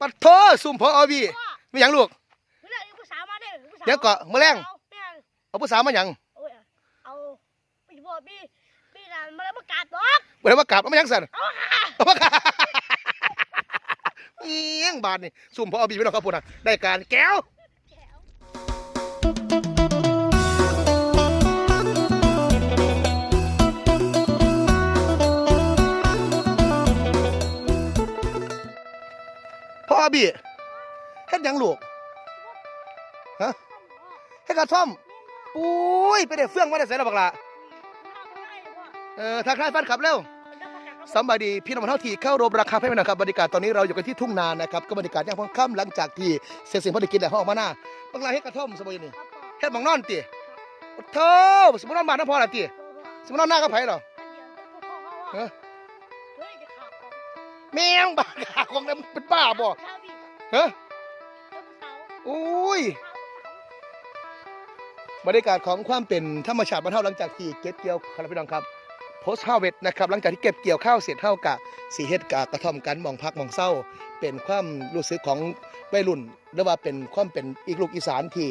ปัดโทซุ่มพออบีไม่หยังลูกเมื่อไหร่ผู้สาวมาเด้อผู้สาวเดี๋ยวเกาะมื้อแลงเอาแม่งเอาผู้สาวมาหยังโอ้ยเอาปีบ่ปีปีนั้นมาแล้วประกาศดอกบ่ได้มากราบเอามาหยังสั่นเอาค่ะเอามากราบเอียงบาดนี่ซุ่มพออบีพี่น้องครับพุ่นน่ะได้การแก้วแถว ออบีเฮ็ดหยังลูกฮะเฮ็ดกระท่อมปุ้ยไปได้เฟื่องมาได้ใส่แล้วบักละเออทักทายแฟนคลับเร็วสำบายดีพี่น้องเท่าที่เข้ารบราคาให้พี่น้องครับบรรยากาศตอนนี้เราอยู่กันที่ทุ่งนานะครับก็บรรยากาศย่างพองค่ำหลังจากที่เสร็จสิ่งพอดีกินแล้วห้องมาหน้าบางรายให้กระท่อมสบายนี่เฮ็ดหมองนอนติโอ้โธ่สมมุตินอนบ้านน้ำพอละติสมมุตินอนหน้ากับไผเหรอเฮ้ย แม่งบ้าขาของนี่ยมันเป็นบ้าบ่เฮ้ยอุ้ยบรรยากาศของความเป็นธรรมชาติบ้านเฮาหลังจากที่เก็บเกี่ยวครับพี่น้องครับโพสต์ฮาเวตนะครับหลังจากที่เก็บเกี่ยวข้าวเสร็จเท่ากับสีเฮ็ดกะกระท่อมกันมองพักมองเศร้า เป็นความรู้สึกของวัยรุ่นหรือว่าเป็นความเป็นอีกลูกอีสานที่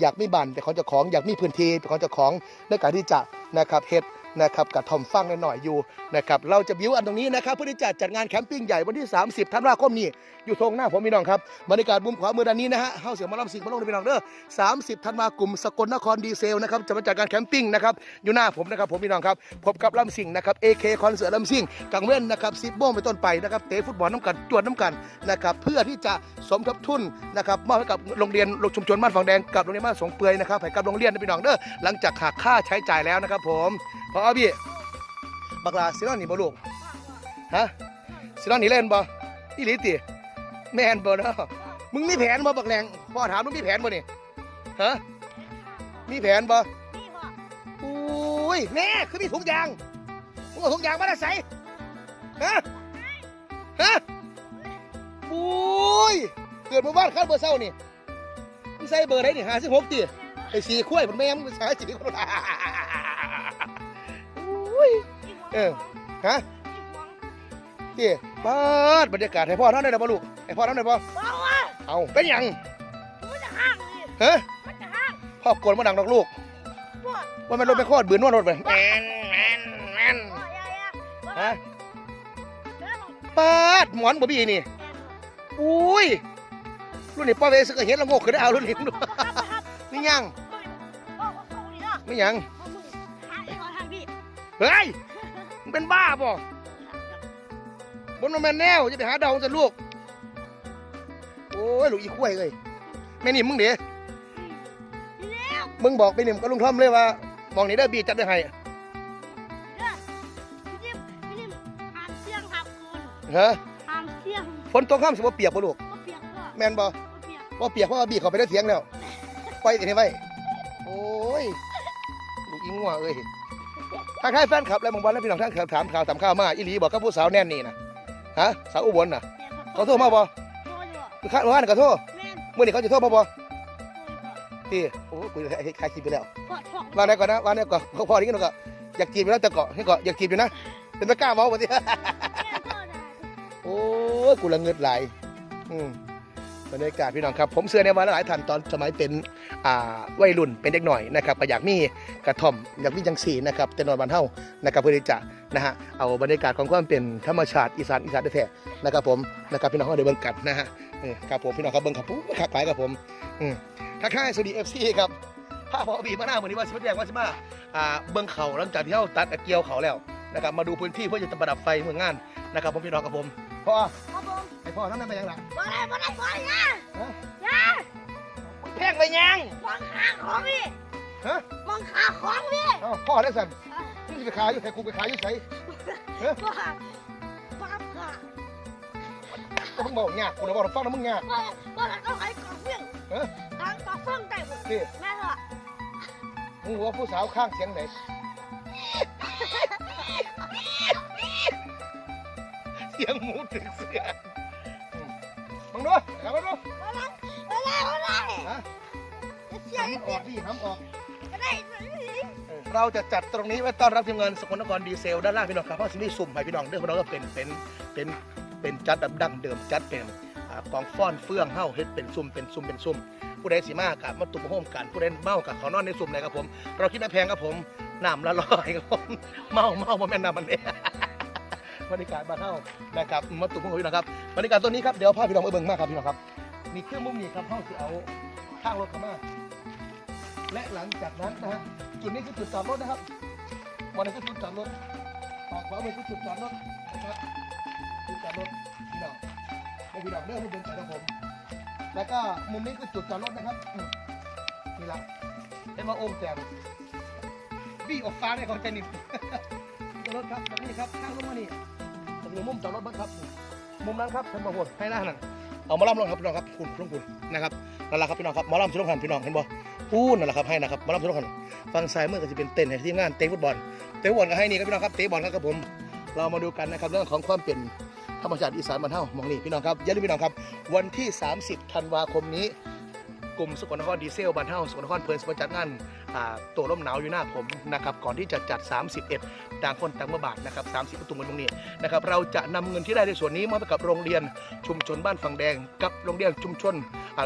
อยากมีบ้านเป็นของเจ้าของอยากมีพื้นที่เป็นของเจ้าของในการที่จะนะครับเฮ็ด นะครับกระท่อมฟังหน่อยอยู่นะครับเราจะบิวอันตรงนี้นะครับเพื่อที่จะจัดงานแคมปิ้งใหญ่วันที่ 30 ธันวาคมนี้อยู่ตรงหน้าผมพี่น้องครับบรรยากาศมุมขวามือด้านนี้นะฮะเฮาเสียงมาลำสิงห์มาลงในพี่น้องเด้อ30 ธันวาคมสกลนครดีเซลนะครับจะมาจัดการแคมปิ้งนะครับอยู่หน้าผมนะครับผมพี่น้องครับพบกับลำสิงนะครับ AK คอนเสิร์ตลำสิงกลางเว้นนะครับซิบโมงเป็นต้นไปนะครับเตะฟุตบอลน้ำกันจวดน้ำกันนะครับเพื่อที่จะสมทบทุนนะครับมอบให้กับโรงเรียนชุมชนบ้านฝั่งแดงกับโรงเรียนบ้านสงเปื่อยนะครับให้กับโรงเรียนพี่น้องเด้อหลังจากหักค่าใช้จ่ายแล้วนะครับผมพอพี่บักลาซินอนนี่บ่ลูกฮะซินอนนี่เล่นบ่อีหลีติแม่นบ่เนาะมึงมีแผนบ่บักแรงพ่อถามมึงมีแผนบ่นี่ฮะมีแผนบ่อุ้ยแม่คือมีถุงยางมึงเอาถุงยางมาได้ใส่ฮะฮะอุ้ยเกิดมาบ้านข้าวเบอร์เศร้านี่มึงใส่เบอร์ไหนนี่หาสิบหกตีไอ้สีขั้วยมันแม่มึงใส่สีคนละ ยเออฮะตีปาดบรรยากาศให้พ่อท่านได้หรือเปล่าลูกให้พ่อท่านได้ป่ะบอกว่าเอาเป็นหยังมันจะห้างนี่ฮะมันจะห้างพ่อกวนมาดังดอกลูกพวกว่ามันรถไปคลอดบืนว่ารถไปแมนแมนแมนพ่อใหญ่อะฮะเด้อบอกปาดหมอนบ่บีนี่อุ้ยรุ่นนี้ป้าเวสก็เห็นและโงกขึ้นได้เอารุ่นนี้ดูครับครับไม่ยังโอ้โหโอ้โหนี่เนาะไม่ยัง เฮ้ยมึงเป็นบ้าป่ะบนโนแมนแนวจะไปหาเดาจะลูก โอ้ยลูกอีคุ้ยเลยแม่นี่มึงเดี๋ยวนี่แล้วมึงบอกไปหนึ่งกับลุงทอมเลยว่า มองนี่ได้อบีจัดได้ให้เด้อพี่นิ่มพี่นิ่มห้ามเสี่ยงครับคุณฮะห้ามเสี่ยงฝนตกข้ามสิบ่เปียกป่ะลูกก็เปียกก็แมนบ่ก็เปียกว่าเปียกเพราะว่าบีเขาไปได้เถียงแล้วปล่อยติให้ไว้โอ้ยลูกอีงัวเอ้ย ทักทายแฟนคลับและหมองบอลและพี่น้องท่านถามข่าวถามข่าวมาอีหลีบอกกับผู้สาวแน่นนี่นะฮะสาวอุบลน่ะเขาโทรมาบ่โทรอยู่คือคาดว่าน่ะก็โทรแม่นเมื่อนี้เขาจะโทรมาบ่โทรอยู่พี่โอ้คุยให้คลายคลิปไปแล้วพ่อพ่อวางได้ก่อนนะวางได้ก่อนเขาพอนี้ก็อยากจีบอยู่แล้วแต่เกาะให้เกาะอยากจีบอยู่นะเป็นตะกร้าเมาบ่สิแม่โทรได้โอ้ยกูละเงิดไหลายอืม บรรยากาศพี่น้องครับผมเชื่อในว่าหลายท่านตอนสมัยเป็นวัยรุ่นเป็นเด็กหน่อยนะครับก็อยากมีกระท่อมอยากมีจังสีนะครับแต่นอนบ้านเฮานะครับเพื่อที่จะนะฮะเอาบรรยากาศของความเป็นธรรมชาติอีสานอีสานแท้ๆนะครับผมนะครับพี่น้องเขาได้เบิ่งกันนะฮะเออครับผมพี่น้องครับเบิ่งครับปุ๊บคักหลายครับผมอืมทักทายสวัสดี FC ครับถ้าพอบีมาหน้าเหมือนนี้ว่าสิมาแจ้งว่าสิมาอ่าเบิ่งเขาหลังจากที่เฮาตัดเกี่ยวเขาแล้วนะครับมาดูพื้นที่เพื่อจะประดับไฟเมืองงานนะครับผมพี่น้องครับผมเพรับผ มไอพ่อนั่นไปยังล่ะบ่ได้บ่ได้บ่ได้นะฮะนะแพงไปยังมองขาของพี่ฮะมองขาของพี่เอ้าพ่อได้สั่นมึงจะไปขายอยู่ใส่กูไปขายอยู่ใส่ว่าปั๊บค่ะก็มึงบอกยากกูนะบอกฟังนะมึงยากว่าว่าต้องให้กองเฟื่องฮะทางกองเฟื่องได้หมดนี่แม่เถอะมึงว่าผู้สาวข้างเสียงไหนเสียงหมูถึงเสืออื ออกดิห้ำออก ก็ได้เราจะจัดตรงนี้ไว้ต้อนรับทีมงานสกลนครดีเซลด้านล่างพี่น้องครับเพราะสิมีสุ่มให้พี่น้องเด้อพี่น้องก็เป็นเป็นเป็นเป็นจัดแบบดั้งเดิมจัดเป็นอ่ากองฟ้อนเฟื่องเฮ้าเฮ็ดเป็นซุ่มเป็นซุ่มเป็นซุ่มผู้ใดสิมากะมาตุ่มโฮมกันผู้ใดเมากับเขานอนในซุ่มเลยครับผม เราคิดไม่แพงครับผมน้ำละลอยครับผมเมาเมาบ่แม่นน้ำมันเด้บรรยากาศบ้านเฮานะครับมาตุ่มโฮมพี่น้องครับบรรยากาศตัวนี้ครับเดี๋ยวพาพี่น้องไปเบิ่งมากครับพี่น้องครับมีเครื่องมุมนี้ครับเฮาสิเอาข้างรถเข้ามา และหลังจากนั้นนะฮะจุดนี้คือจุดจอดรถนะครับวันนี้คือจุดจอดรถปากขวามือคือจุดจอดรถนะครับจุดจอดรถพี่น้องไม่พี่น้องเริ่มเบิ่งกันครับผม แล้วก็มุมนี้คือจุดจอดรถนะครับนี่ละเห็นว่าโอ่งแจงบี้ออกฟ้าในของใจนิดจอดรถครับแบบนี้ครับข้างลงมานี่ตรงนี้มุมจอดรถบ้างครับ มุมนั้นครับท่านประพลให้หน้านั่นเอามาล่ำลงครับพี่น้องครับคุณลงคุณนะครับนั่นแหละครับพี่น้องครับมาล่ำชุดลงหันพี่น้องเห็นบ่ พูดนั่นแหละครับให้นะครับมาล่ำชุดลงหันฟังซ้ายมือก็จะเป็นเต้นให้ทีมงานเตะฟุตบอลเตะฟุตบอลก็ให้นี่ครับพี่น้องครับเตะบอลครับผม เรามาดูกันนะครับเรื่องของความเปลี่ยนธรรมชาติอีสานบ้านเฮามองนี่พี่น้องครับอย่าลืมพี่น้องครับ วันที่ 30 ธันวาคมนี้ กลุ่มสกลนครดีเซลบ้านเฮาสกลนครเพลินสปอร์ตจัดงานตัวร่มหนาวอยู่หน้าผมนะครับก่อนที่จะจัด 31 ต่างคนต่างมาบาทนะครับ30ประตูเงินตรงนี้นะครับเราจะนำเงินที่ได้ในส่วนนี้มอบให้กับโรงเรียนชุมชนบ้านฝั่งแดง กับโรงเรียนชุมชน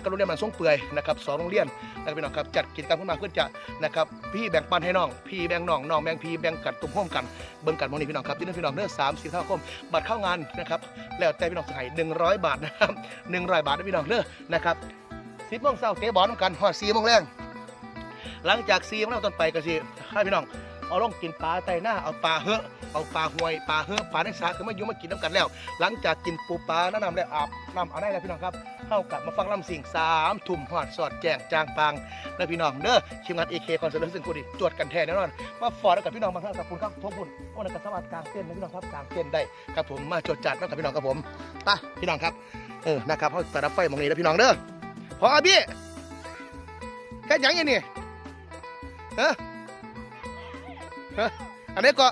กับโรงเรียนบ้านส่งเปื่อยนะครับสองโรงเรียนนะครับพี่น้องครับจัดกิจกรรมขึ้นมาเพื่อจะนะครับพี่แบ่งปันให้น้องพี่แบ่งน้องน้องแบ่งพี่แบ่งกันตุ้มห้อมกันเบิ่งกันมองนี่พี่น้องครับที่นั่นพี่น้องเด้อ30ธันวาคมบัตรเข้างานนะครับแล้วแต่พี่น้องจะให้100บาทนะครับ100บาทนะพี่น้องเด้อนะครับ สิบโมงเช้าเตะบอลนำกันหอดสี่โมงแรงหลังจากสี่โมงแรงต้นไปก็สิให้พี่น้องเอาลงกินปลาไตหน้าเอาปลาเฮอะเอาปลาหวยปลาเฮอะปลาในสาคือมาอยู่มากินน้ำกันแล้ว หลังจากกินปูปลาน้ำน้ำแล้วอาบน้ำเอาได้แล้วพี่น้องครับเข้ากลับมาฟังลำสิ่งสามทุ่มหอดสอดแจงจางปางแล้วพี่น้องเด้อทีมงานเอเคคอนเสิร์ตซึ่งกูดิจวดกันแท้แน่นอนมาฟอร์ดกับพี่น้องมาครับกับคุณครับทบบุญโอ้นักสมัครกลางเต้นนะพี่น้องครับกลางเต้นได้ครับผมมาจดจัดน้องกับพี่น้องครับผมไปพี่น้องครับเออนะครับเขาต่รับไฟมองนี้แล้วพี่น้องเด้อ พออาพี่แค่ยังไงนี่ฮะฮะอันนี้ก็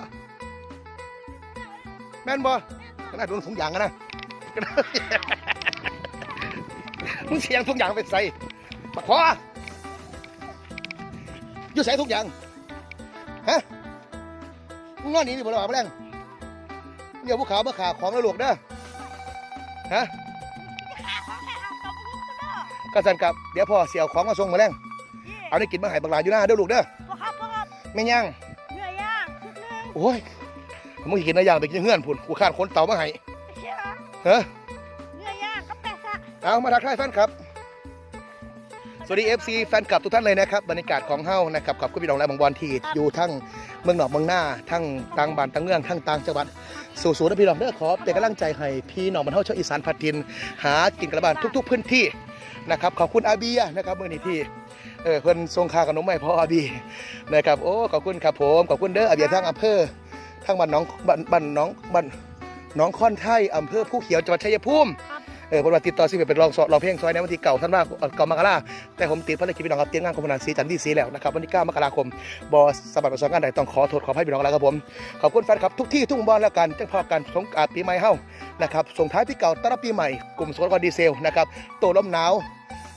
แม่นบ่ขนาดโดนถุงยางกันนะมึงเสียงถุงยางไปใส่ปะคออยู่ใส่ถุงยางฮะมึงงอนนีนี่บ่ได้ว่าแรงเดี๋ยวพวกขาวมาขาของแล้วลูกเด้อฮะ ก็สั่นกับเดี๋ยวพ่อเสียวของมาส่งมาแรงยี่เอาได้กินมาใหายบักหลาอยู่หน้าเด้อลูกเด้อพ่อครับพ่อครับไม่ย่างเนื้อย่างชุดหนึงโอ้ยมึงสิกินอะไรอย่างไปกินเฮือนพุ่นกูขาดคนเต่ามาให้เชื่อเฮ้อเนื้อย่างกับแปะซะเอามาทักทายแฟนครับส วัสดี FC แฟนคลับทุกท่านเลยนะครับบรรยากาศของเฮานะครับกับคุณพี่น้องและบางบอลที่อยู่ทั้งเมืองหนอกเมืองหน้าทั้งต่างบ้านต่างเมืองทั้งต่างจังหวัดสู่ๆนะพี่น้องเด้อขอเป็นกำลังใจให้พี่น้องบรรเทาชาวอีสานพัดทิน หากินกระบานทุก ๆ พื้นที่นะครับขอบคุณอาเบียนะครับมื่อนี้ที่เออเพิ่นส่งคาขนมให้พ่ออาบีนะครับโอ้ขอบคุณครับผมขอบคุณเด้ออาเบียทั้งอำเภอทั้งบ้านน้องบ้านบ้านน้องบ้านน้องค่อนไทยอำเภอผู้เขียวจังหวัดชัยภูมิ เออเพนว่าติดต่อสิเป็นรองสอรองเพลงซอยในวันที่เก่าท่านว่าเก่ามกราแต่ผมติดภารกิจพี่น้องครับเตรียมงานคอมพนาสีจันทร์ที่สีแล้วนะครับวันที่9มกราคมบอสบัดประสานงานใดต้องขอโทษขอให้พี่น้องแล้วครับผมขอบคุณแฟนคลับทุกที่ทุกหมู่บ้านแล้วกันจังพอกันสงกรานต์ปีใหม่เฮานะครับส่งท้ายปีเก่าต้อนรับปีใหม่กลุ่มสวนกดีเซลนะครับโตลมหนาว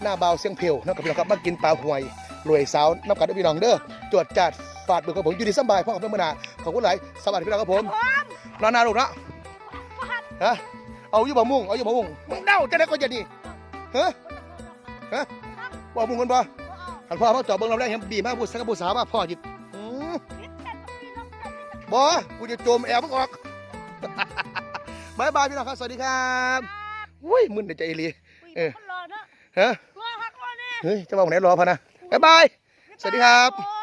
หน้าเบาเสียงเพลวนะครับพี่น้องครับมากินปลาหวยรวยสาวน้ำกัดด้วยพี่น้องเด้อจวดจัดฝาดเบิกกับผมอยู่ดีสบายพ่อกับเพื่อนมนาขอบคุณหลายสวัสดีพี่น้องครับผมพร้อมนอนนาลูกนะพ่อครับฮะ เอาอยู่บ่มุ่งเอาอยู่บ่มุ่งมึงเดาจะได้ก็จะดีฮะว่ามุ่งกันบ่พ่อเอาหันพ่อมาจอบเบิ่งเราได้เห็นบีมาพูดสักผู้สาวมาพ่อหยิบอืมคิดแต่ต้องมีน้ำตาลบ่กูจะโจมแอบมึงออกบายบายพี่น้องครับสวัสดีครับอุ้ยมึนในใจอีหลีเออคนรอเนาะฮะรอพักรอเนี่ยเฮ้ยจะมาวันไหนรอพะนะบายบายสวัสดีครับผม